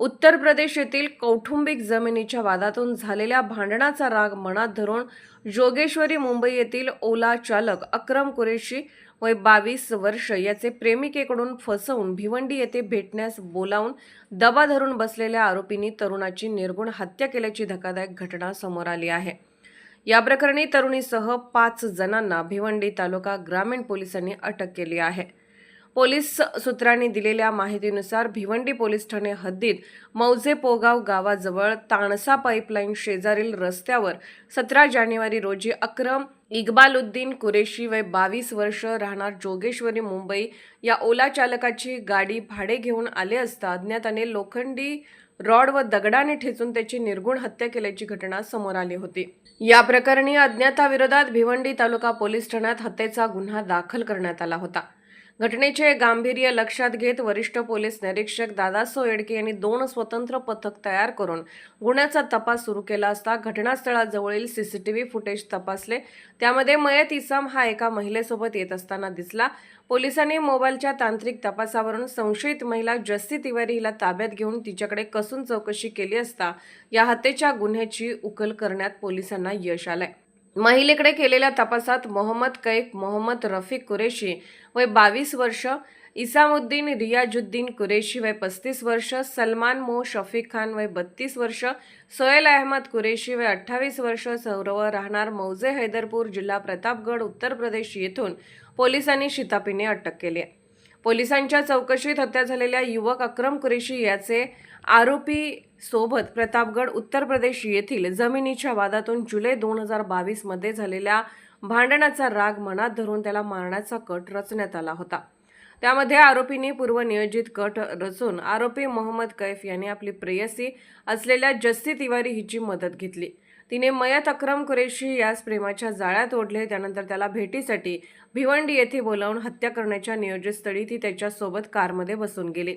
उत्तर प्रदेश येथील कौटुंबिक जमिनीच्या वादातून झालेल्या भांडणाचा राग मनात धरून जोगेश्वरी मुंबई येथील ओला चालक अक्रम कुरेशी वय बावीस वर्ष याचे प्रेमिकेकडून फसवून भिवंडी येथे भेटण्यास बोलावून दबा धरून बसलेल्या आरोपींनी तरुणाची निर्गुण हत्या केल्याची धक्कादायक घटना समोर आली आहे. या प्रकरणी तरुणीसह पाच जणांना भिवंडी तालुका ग्रामीण पोलिसांनी अटक केली आहे. पोलीस सूत्रांनी दिलेल्या माहितीनुसार भिवंडी पोलीस ठाणे हद्दीत मौजे पोगाव गावाजवळ ताणसा पाईपलाईन शेजारील रस्त्यावर सतरा जानेवारी रोजी अक्रम इक्बालुद्दीन कुरेशी वय बावीस वर्ष राहणार जोगेश्वरी मुंबई या ओला चालकाची गाडी भाडे घेऊन आले असता अज्ञाताने लोखंडी रॉड व दगडाने ठेचून त्याची निर्गुण हत्या केल्याची घटना समोर आली होती. या प्रकरणी अज्ञाताविरोधात भिवंडी तालुका पोलीस ठाण्यात हत्येचा गुन्हा दाखल करण्यात आला होता. घटनेचे गांभीर्य लक्षात घेत वरिष्ठ पोलीस निरीक्षक दादा सोयडके यांनी दोन स्वतंत्र पथक तयार करून गुन्ह्याचा तपास सुरू केला असता घटनास्थळाजवळील सीसीटीव्ही फुटेज तपासले. त्यामध्ये मयत इसम हा एका महिलेसोबत येत असताना दिसला. पोलिसांनी मोबाईलच्या तांत्रिक तपासावरून संशयित महिला जस्सी तिवारी हिला ताब्यात घेऊन तिच्याकडे कसून चौकशी केली असता या हत्येच्या गुन्ह्याची उकल करण्यात पोलिसांना यश आलंय. महिलेकडे केलेल्या तपासात मोहम्मद कैफ मोहम्मद रफिक कुरेशी वय बावीस वर्ष इसामुद्दीन रियाजुद्दीन कुरेशी वय पस्तीस वर्ष सलमान मो शफीक खान वय बत्तीस वर्ष सोहेल अहमद कुरेशी वय अठ्ठावीस वर्ष सौरव राहणार मौजे हैदरपूर जिल्हा प्रतापगड उत्तर प्रदेश येथून पोलिसांनी शितापीने अटक केली आहे. पोलिसांच्या चौकशीत हत्या झालेल्या युवक अक्रम कुरेशी याचे आरोपी सोबत प्रतापगड उत्तर प्रदेश येथील जमिनीच्या वादातून जुलै दोन हजार बावीसमध्ये झालेल्या भांडणाचा राग मनात धरून त्याला मारण्याचा कट रचण्यात आला होता. त्यामध्ये आरोपींनी पूर्वनियोजित कट रचून आरोपी मोहम्मद कैफ यांनी आपली प्रेयसी असलेल्या जस्सी तिवारी हिची मदत घेतली. तिने मयत अक्रम कुरेशी यास प्रेमाच्या जाळ्यात ओढले त्यानंतर त्याला भेटीसाठी भिवंडी येथे बोलावून हत्या करण्याच्या नियोजित स्थळी ती त्याच्यासोबत कारमध्ये बसून गेली.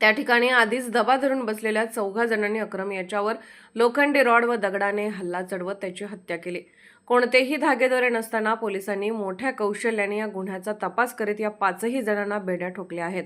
त्या ठिकाणी आधीच दबा धरून बसलेल्या चौघा जणांनी अक्रम याच्यावर लोखंडी रॉड व दगडाने हल्ला चढवत त्याची हत्या केली. कोणतेही धागेदोरे नसताना पोलिसांनी मोठ्या कौशल्याने या गुन्ह्याचा तपास करीत या पाचही जणांना बेड्या ठोकल्या आहेत.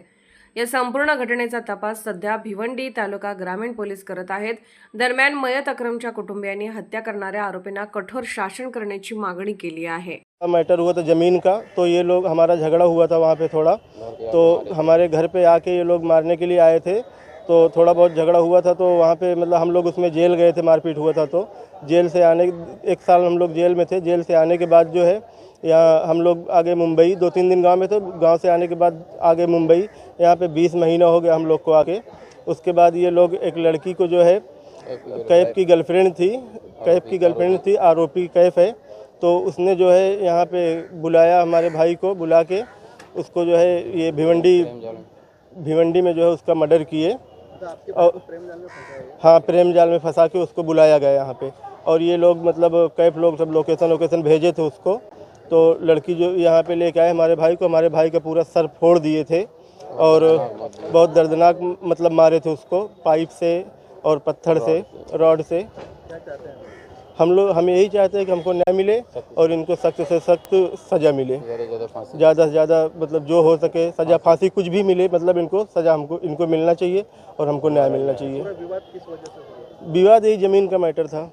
या संपूर्ण घटनेचा तपास सध्या भिवंडी तालुका ग्रामीण पोलीस करत आहेत. दरम्यान मयत अक्रमच्या कुटुंबियांनी हत्या करणाऱ्या आरोपींना कठोर शासन करण्याची मागणी केली आहे. मैटर हुआ था ज़मीन का तो ये लोग हमारा झगड़ा हुआ था वहाँ पे थोड़ा। तो हमारे घर पे आके ये लोग मारने के लिए आए थे। तो थोड़ा बहुत झगड़ा हुआ था तो वहाँ पे मतलब हम लोग उसमें जेल गए थे, मारपीट हुआ था तो। जेल से आने, एक साल हम लोग जेल में थे। जेल से आने के बाद जो है, यहाँ हम लोग आगे मुंबई, दो तीन दिन गाँव में थे। गाँव से आने के बाद आगे मुंबई, यहाँ पे बीस महीना हो गया हम लोग को आके उसके बाद ये लोग एक लड़की को जो है, कैफ की गर्लफ्रेंड थी, कैफ की गर्लफ्रेंड थी, आरोपी कैफ है। तो उसने जो है, यहाँ पे बुलाया हमारे भाई को, बुला के उसको जो है, ये भिवंडी भिवंडी में जो है उसका मर्डर किए। और हाँ? प्रेम जाल में फंसा के उसको बुलाया गया यहाँ पे। और ये लोग मतलब कैफ लोग सब लोकेशन लोकेशन भेजे थे उसको। तो लड़की जो यहाँ पे लेके आए हमारे भाई को हमारे भाई का पूरा सर फोड़ दिए थे और बहुत दर्दनाक मतलब मारे थे उसको पाइप से और पत्थर से रॉड से। हम लोग हम यही चाहते हैं कि हमको न्याय मिले और इनको सख्त से सख्त सज़ा मिले। ज़्यादा से ज़्यादा मतलब जो हो सके सज़ा फांसी। कुछ भी मिले मतलब इनको सज़ा हमको इनको मिलना चाहिए और हमको न्याय मिलना चाहिए। विवाद यही ज़मीन का मैटर था।